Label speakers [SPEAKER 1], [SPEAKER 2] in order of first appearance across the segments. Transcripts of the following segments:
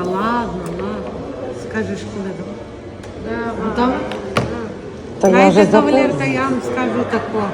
[SPEAKER 1] Та ладно, ладно. Скажеш, коли там.
[SPEAKER 2] Готова?
[SPEAKER 3] Та я вже
[SPEAKER 1] Знаєте,
[SPEAKER 3] запомнила.
[SPEAKER 1] я вам скажу тако.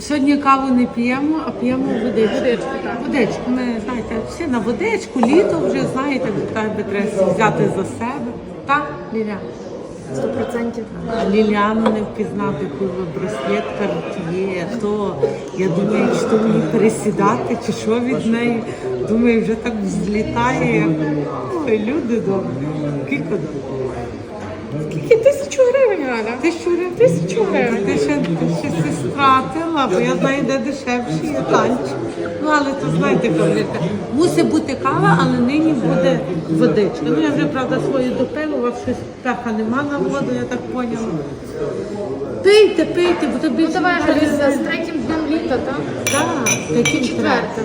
[SPEAKER 1] Сьогодні каву не п'ємо, а п'ємо водичку.
[SPEAKER 2] Водичку, так.
[SPEAKER 1] Водичку. Ми, знаєте, всі на водичку, літо вже, знаєте, так би треба взяти за себе. Так, Ліля?
[SPEAKER 2] Сто процентів.
[SPEAKER 1] А Ліліану не впізнати, коли браслет Cartier, то я думаю, чи то мені пересідати, чи що від неї. Думаю, вже так злітає. Ой, люди добрі. кілька добре?
[SPEAKER 2] Скільки тисячу гривень?
[SPEAKER 1] Тисячу?
[SPEAKER 2] Тисячу гривень.
[SPEAKER 1] Ти ще, ти ще стратила, бо я знаю, де дешевші є танчик. Ну, але то знаєте, кавалерка, мусить бути кава, але нині буде водичка. Ну, я вже, правда, свою допила, у вас щось пеха нема на воду, я так поняла. Пийте, пийте, бо тобі
[SPEAKER 2] Ну давай, Галя, з третім днем літа, так?
[SPEAKER 1] Так, таким треба.
[SPEAKER 2] Четвертим.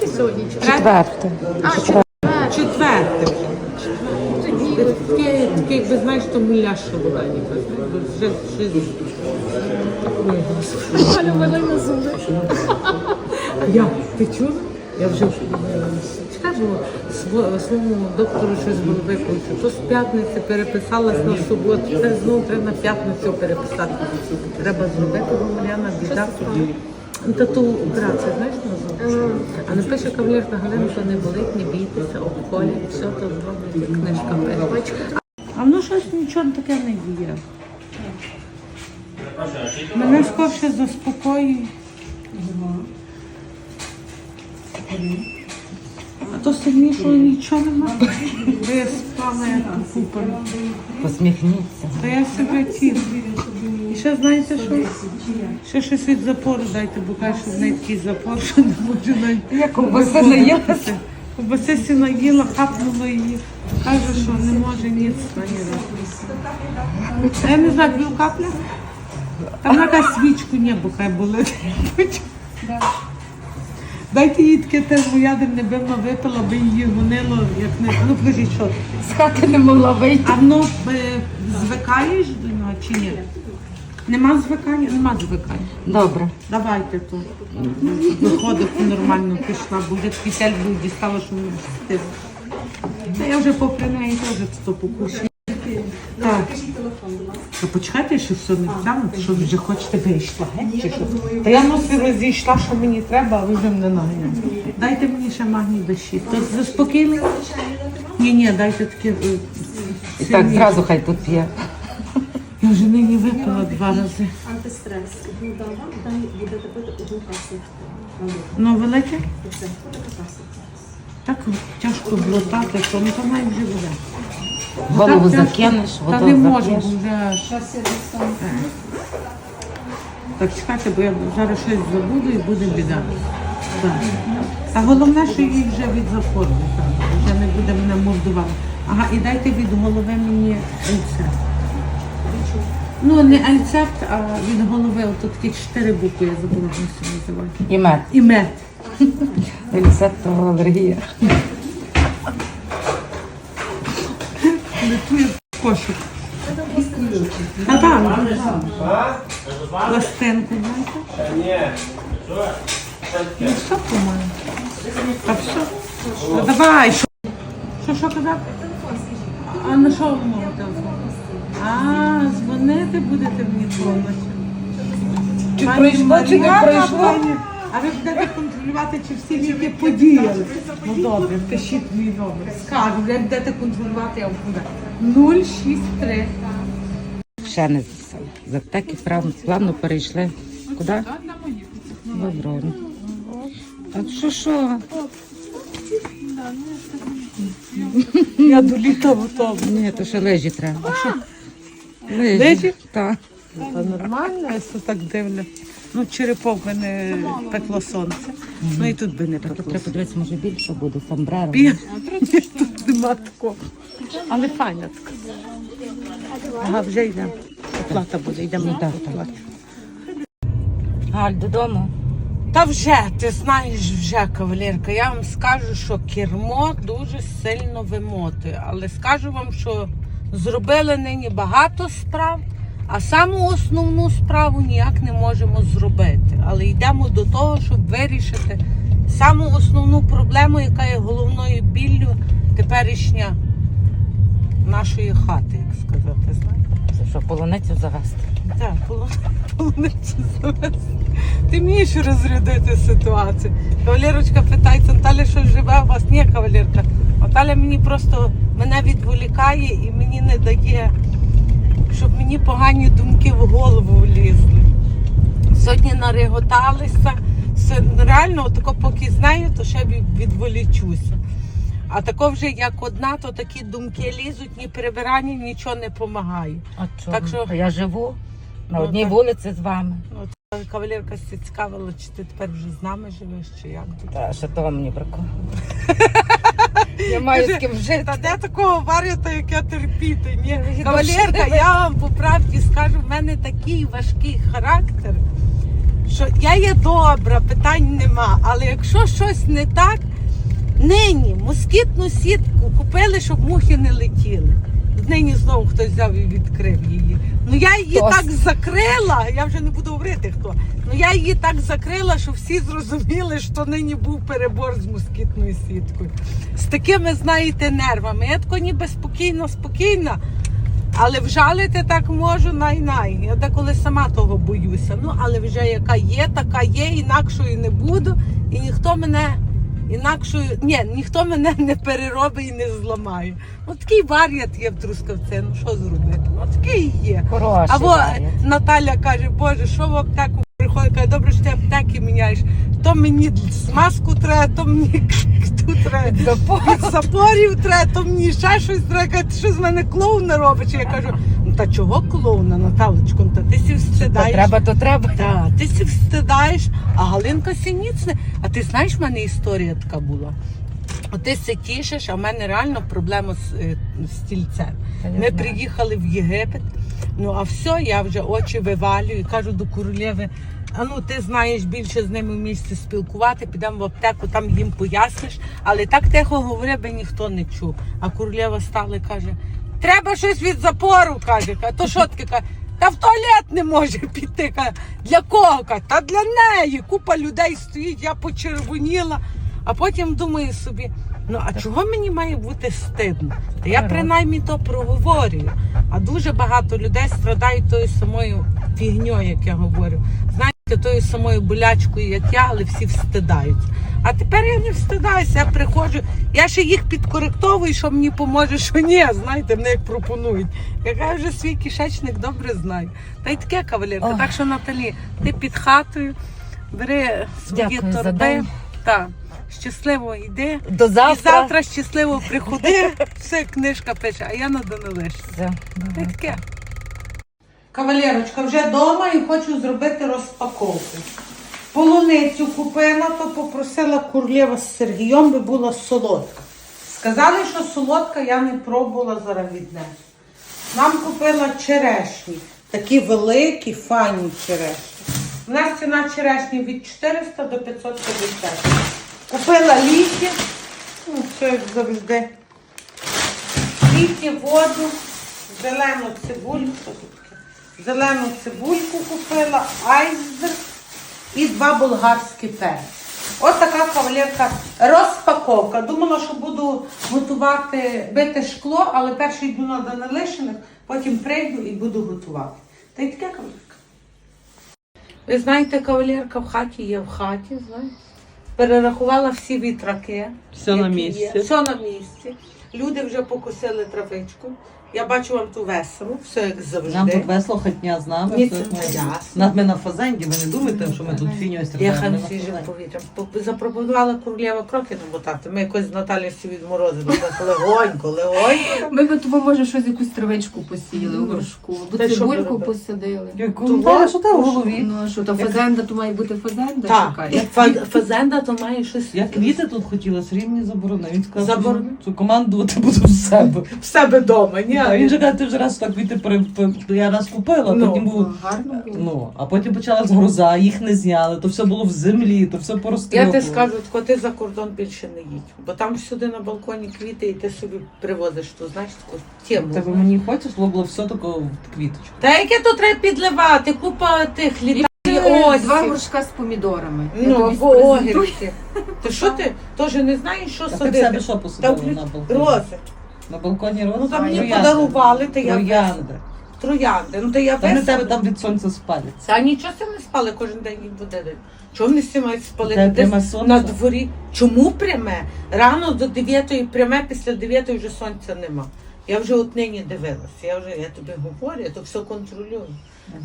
[SPEAKER 2] Яке сьогодні? Четверте.
[SPEAKER 3] Четверте.
[SPEAKER 2] А, четверте.
[SPEAKER 1] Четверте вже.
[SPEAKER 2] Тоді.
[SPEAKER 1] Таке, якби знаєш, то муляша була, ніби. Вже, вже...
[SPEAKER 2] Галя, вели на зуби.
[SPEAKER 1] Я, ти чула? Я вже скажу своєму доктору щось голови хочу. То з п'ятниці переписалась на суботу, це знову треба на п'ятницю переписати. Треба зробити, бо Мар'яна біда. Ну, Та ту операцію, знаєш, називається? А напише кавалерка Галина, то не болить, не бійтеся, обколі, все то зроблять, книжка пише. А ну щось нічого таке не діє. Мене скорше заспокоює. А то сильнішого нічого нема. Бо я спала як.
[SPEAKER 3] Посміхніться.
[SPEAKER 1] Та я себе ті. І ще знаєте що? Ще щось від запору дайте, бо каже, що в неї такий запор, що не може навіть.
[SPEAKER 3] Я ковбаси наїлася.
[SPEAKER 1] Ковбаси сі наїла, хапнула її. Каже, що не може ніц наїла. Я не знаю, пів капля. Там якась свічку небо хай болить. Дайте їй таке термоядерне, би вона випила, би її гонило, як не. Ну, кажіть, що?
[SPEAKER 3] З хати не могла вийти.
[SPEAKER 1] А воно е, звикаєш до нього чи ні? Нема звикання? Нема звикання.
[SPEAKER 3] Добре.
[SPEAKER 1] Давайте то. Виходити нормально пішла, вже такий був дістала, що не встиг. Та я вже попри неї теж то покушаю. Так. Та почекайте, що все не втягнути, що ви вже хочете вийшла, геть, чи що? Та я носі розійшла, що мені треба, а ви вже мене наганяєте. Дайте мені ще магній дощі. То заспокійний? Ні, ні, дайте таке. е,
[SPEAKER 3] І так
[SPEAKER 1] сильніше.
[SPEAKER 3] зразу хай тут є.
[SPEAKER 1] Я вже нині випила два рази.
[SPEAKER 4] Антистрес. Одну дам вам, далі будете пити одну каплю.
[SPEAKER 1] Ну, велике?
[SPEAKER 4] Це така капля.
[SPEAKER 1] Так тяжко глотати, то ну, то навіть вже буде.
[SPEAKER 3] Голову
[SPEAKER 1] Так тяжко.
[SPEAKER 3] закинеш,
[SPEAKER 1] Та
[SPEAKER 3] воду
[SPEAKER 1] не можу,
[SPEAKER 3] закинеш.
[SPEAKER 1] бо вже аж. Так чекайте, бо я зараз щось забуду і буде біда. Так. А головне, що їй вже від запору, вже не буде мене мордувати. Ага, і дайте від голови мені рецепт. Ну, не альцепт, а від голови, от такі чотири букви, я забула, як це називають.
[SPEAKER 3] І мед.
[SPEAKER 1] І мед.
[SPEAKER 3] Рецептова алергія.
[SPEAKER 1] Летує кошик. А там. Пластинку, знаєте? Ну, все, по-моєму. А все. Ну, давай, що? Що, що казав? А на що телефону? А, дзвонити будете мені повністю.
[SPEAKER 3] Чи пройшло, чи не пройшло?
[SPEAKER 1] А ви будете контролювати, чи всі ліки подіяли. Ну добре, пишіть мій номер. Скажу, ви будете контролювати, я буду. 063.
[SPEAKER 3] Ще не записала. З аптеки плавно перейшли. Куди? Добро. А що що?
[SPEAKER 1] Я до літа готова.
[SPEAKER 3] Ні, то ще лежі треба. А що? Лежі?
[SPEAKER 1] Лежі?
[SPEAKER 3] Так.
[SPEAKER 1] Та нормально, я все так дивлю. Ну, черепок би не пекло сонце. Ну і тут би не
[SPEAKER 3] Тут
[SPEAKER 1] пекло.
[SPEAKER 3] треба подивитися, може більше буде, сомбреро.
[SPEAKER 1] Ні, тут нема такого. Але файна така. Ага, вже йдемо. Оплата буде, йдемо
[SPEAKER 3] Ну,
[SPEAKER 1] на
[SPEAKER 3] так,
[SPEAKER 1] оплату.
[SPEAKER 3] Галь, додому.
[SPEAKER 1] Та вже, ти знаєш, вже, кавалерка, я вам скажу, що кермо дуже сильно вимотує. Але скажу вам, що зробили нині багато справ, а саму основну справу ніяк не можемо зробити. Але йдемо до того, щоб вирішити саму основну проблему, яка є головною біллю теперішня нашої хати, як сказати, знаєте.
[SPEAKER 3] Це що, полуницю завести?
[SPEAKER 1] Так, полу- полуницю завести. Ти вмієш розрядити ситуацію. Кавалерочка питається, Наталя щось живе у вас? Ні, кавалерка. Наталя мені просто мене відволікає і мені не дає, щоб мені погані думки в голову влізли. Сьогодні нареготалися. Реально, тако поки знаю, то ще відволічуся. А тако вже як одна, то такі думки лізуть, ні прибирання, нічого не допомагає.
[SPEAKER 3] А чого?
[SPEAKER 1] Так що-
[SPEAKER 3] Я живу на
[SPEAKER 1] Ну,
[SPEAKER 3] одній
[SPEAKER 1] так.
[SPEAKER 3] вулиці з вами.
[SPEAKER 1] Ну, та кавалерка цікавила, чи ти тепер вже з нами живеш, чи як тут.
[SPEAKER 3] Та ще того мені бракує. Я маю з ким жити.
[SPEAKER 1] Та де такого варіта, як я терпіти? Ні. Кавалерка, я вам по правді скажу, в мене такий важкий характер, що я є добра, питань нема. Але якщо щось не так, нині москітну сітку купили, щоб мухи не летіли. Нині знову хтось взяв і відкрив її. Ну я її
[SPEAKER 3] Хтось.
[SPEAKER 1] так закрила, я вже не буду говорити хто. Ну я її так закрила, що всі зрозуміли, що нині був перебор з москітною сіткою. З такими, знаєте, нервами. Я тако ніби спокійно, спокійна, але вжалити так можу най-най. Я деколи сама того боюся. Ну, але вже яка є, така є, інакшою не буду. І ніхто мене інакшою, ні, ніхто мене не переробить і не зламає. От такий варіант є в трускавці. Ну що зробити? От такий є.
[SPEAKER 3] Хороший
[SPEAKER 1] Або
[SPEAKER 3] варіант.
[SPEAKER 1] Наталя каже, Боже, що в аптеку приходить? Каже, добре, що ти аптеки міняєш. То мені смазку треба, то мені тут треба. Від запорів треба, то мені ще щось треба. Каже, ти що з мене клоуна робиш? Я кажу, та чого клоуна, Наталочко? Та ти сі
[SPEAKER 3] То треба, то треба.
[SPEAKER 1] Та, ти сі встидаєш, а Галинка Сініцне. А ти знаєш, в мене історія така була. От ти се тішиш, а в мене реально проблема з, е, стільцем. Ми
[SPEAKER 3] знаю.
[SPEAKER 1] приїхали в Єгипет. Ну а все, я вже очі вивалюю і кажу до королеви. А ну ти знаєш більше з ними в місці спілкувати, підемо в аптеку, там їм поясниш. Але так тихо говори, би ніхто не чув. А королева стала і каже: треба щось від запору, каже. То що таке? Каже, Та в туалет не може піти. Каже, Для кого? Каже, Та для неї. Купа людей стоїть, я почервоніла. А потім думаю собі, ну а чого мені має бути стидно? Та я принаймні то проговорюю. А дуже багато людей страдають тою самою фігньою, як я говорю. Тою самою болячкою, як я, але всі встидаються. А тепер я не встидаюся, я приходжу, я ще їх підкоректовую, що мені поможе, що ні. Знаєте, мене як пропонують. Яка вже свій кишечник добре знаю. Та й таке кавалерка.
[SPEAKER 3] Ох.
[SPEAKER 1] Так що Наталі, ти під хатою, бери свої
[SPEAKER 3] Дякую
[SPEAKER 1] торби. Так, щасливо йди.
[SPEAKER 3] До завтра.
[SPEAKER 1] І
[SPEAKER 3] завтра.
[SPEAKER 1] щасливо приходи. Все, книжка пише, а я на.
[SPEAKER 3] Все.
[SPEAKER 1] Та й таке. Кавалерочка, вже вдома і хочу зробити розпаковку. Полуницю купила, то попросила Курлєва з Сергієм, би була солодка. Сказали, що солодка я не пробувала зараз віднесу. Нам купила черешні. Такі великі, файні черешні. У нас ціна черешні від 400 до 550. Купила ліки, ну, все як завжди. Ліки, воду, зелену цибульку. Зелену цибульку купила, айсберг і два болгарські перці. Ось така кавалерка розпаковка. Думала, що буду готувати бити шкло, але перше йду на Данилишиних, потім прийду і буду готувати. Та й таке кавалерка. Ви знаєте, кавалерка в хаті є в хаті, знаєте. Перерахувала всі вітраки.
[SPEAKER 5] Все на місці.
[SPEAKER 1] є. Все на місці. Люди вже покосили травичку. Я бачу вам ту весело, все як завжди.
[SPEAKER 5] Нам тут весело, хотня з нами.
[SPEAKER 1] Ні,
[SPEAKER 5] все
[SPEAKER 1] це
[SPEAKER 5] ми-
[SPEAKER 1] ясно.
[SPEAKER 5] Нас ми на фазенді, ви не думаєте, що ми тут фіню
[SPEAKER 1] Я
[SPEAKER 5] стріляємо.
[SPEAKER 1] хай
[SPEAKER 5] Ми на
[SPEAKER 1] свіжим
[SPEAKER 5] фазенді.
[SPEAKER 1] повітрям. По- Запропонувала королева кроки намотати. Ми якось з Наталі всі відморозили. Так легонько, легонько.
[SPEAKER 2] Ми би тобі, може, щось якусь травичку посіяли у горшку, або
[SPEAKER 1] Та що ви
[SPEAKER 2] цибульку
[SPEAKER 1] робите?
[SPEAKER 2] посадили.
[SPEAKER 5] Яку? Наталя, що ти в голові?
[SPEAKER 2] Ну а що, то фазенда, то має бути фазенда,
[SPEAKER 1] Так,
[SPEAKER 2] шукай.
[SPEAKER 1] Фа- фазенда то має щось.
[SPEAKER 5] Я квіти тут хотіла, Сергій мені заборонив. Він сказав,
[SPEAKER 1] Заборонив?
[SPEAKER 5] що командувати буду в себе.
[SPEAKER 1] в себе вдома, ні?
[SPEAKER 5] Він же каже, ти вже раз так пе- я раз купила,
[SPEAKER 1] Ну.
[SPEAKER 5] потім був.
[SPEAKER 2] Гарно було.
[SPEAKER 5] Ну, а потім почалась гроза, їх не зняли, то все було в землі, то все
[SPEAKER 1] Я
[SPEAKER 5] порозтрьопало.
[SPEAKER 1] ти скажу, тако ти за кордон більше не їдь. Бо там всюди на балконі квіти, і ти собі привозиш ту, знаєш, таку тему.
[SPEAKER 5] Тебе мені хочеш, було було все таке в квіточку.
[SPEAKER 1] Та яке то треба підливати, купа тих літає ось.
[SPEAKER 2] два горшка з помідорами. Я
[SPEAKER 1] Ну,
[SPEAKER 2] тобі
[SPEAKER 1] або огірки. Ти що ти? Теж не знаєш, що
[SPEAKER 5] А ти в
[SPEAKER 1] садити?
[SPEAKER 5] себе що посадила на балконі?
[SPEAKER 1] Рози.
[SPEAKER 5] На балконі рози?
[SPEAKER 1] Ну там мені
[SPEAKER 5] Троянди.
[SPEAKER 1] подарували, та я
[SPEAKER 5] Троянди.
[SPEAKER 1] троянди. Ну то я
[SPEAKER 5] Та вони тебе там від сонця спаляться.
[SPEAKER 1] Та нічого це не спали, кожен день їм буде. день. Чого вони всі мають спалити? Десь
[SPEAKER 5] сонце.
[SPEAKER 1] на дворі. Чому пряме? Рано до 9 пряме, після 9 вже сонця нема. Я вже от нині дивилася. Я вже я тобі говорю, я то все контролюю.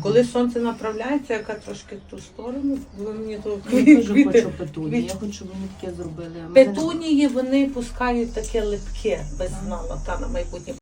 [SPEAKER 1] Коли сонце направляється, яка трошки в ту сторону, ви мені то
[SPEAKER 2] Я теж
[SPEAKER 1] квіти-
[SPEAKER 2] хочу петуні. Я хочу, щоб вони таке зробили. А
[SPEAKER 1] Петунії вони пускають таке липке, без знала, та на майбутнє.